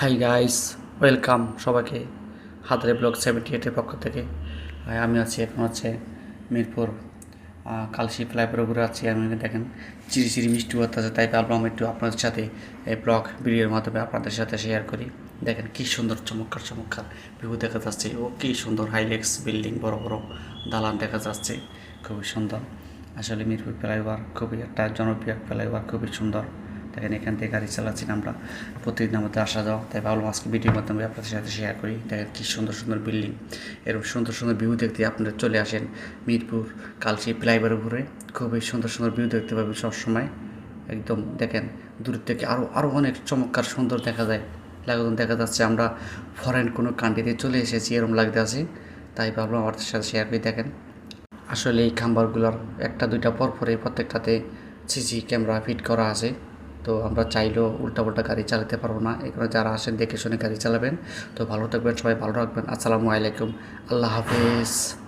Hi guys welcome সবাইকে হাতরে block seventy এইটের পক্ষ থেকে। আমি আছি এখন হচ্ছে মিরপুর কালশি ফ্লাইওভার উপরে আছি। আমি দেখেন, চিরি চিরি মিষ্টি আছে। তাই ভাবলাম একটু আপনাদের সাথে এই ব্লগ ভিডিওর মাধ্যমে আপনাদের সাথে শেয়ার করি। দেখেন কি সুন্দর চমৎকার চমৎকার ভিউ দেখা যাচ্ছে। ও কী সুন্দর হাইলেক্স বিল্ডিং বড় বড় দালান দেখা যাচ্ছে। খুবই সুন্দর। আসলে মিরপুর ফ্লাইওভার খুবই একটা জনপ্রিয় ফ্লাইওভার খুবই সুন্দর। দেখেন এখান থেকে গাড়ি চালাচ্ছি আমরা। প্রতিদিন আমাদের আসা যাওয়া। তাই ভাবলাম আজকে ভিডিওর মাধ্যমে আপনাদের সাথে শেয়ার করি। দেখেন কি সুন্দর সুন্দর বিল্ডিং এরকম সুন্দর সুন্দর ভিউ দেখতে আপনারা চলে আসেন মিরপুর, কালচি ফ্লাইওভার উপরে। খুবই সুন্দর সুন্দর ভিউ দেখতে পাবেন সবসময়। একদম দেখেন দূর থেকে আরও আরও অনেক চমৎকার সুন্দর দেখা যায়। লাগুন দেখা যাচ্ছে আমরা ফরেন কোনো কান্ট্রিতে চলে এসেছি, এরকম লাগতে আছে। তাই ভাবলাম আপনাদের সাথে শেয়ার করে, দেখেন। আসলে এই খাম্বারগুলোর একটা, দুইটা পর পরে প্রত্যেকটাতে সিসি ক্যামেরা ফিট করা আছে। তো আমরা চাইলেও উল্টাপাল্টা গাড়ি চালাতে পারব না। এখানে যারা আসেন, দেখে শুনে গাড়ি চালাবেন। তো ভালো থাকবেন, সবাই ভালো রাখবেন। আসসালামু আলাইকুম। আল্লাহ হাফেজ।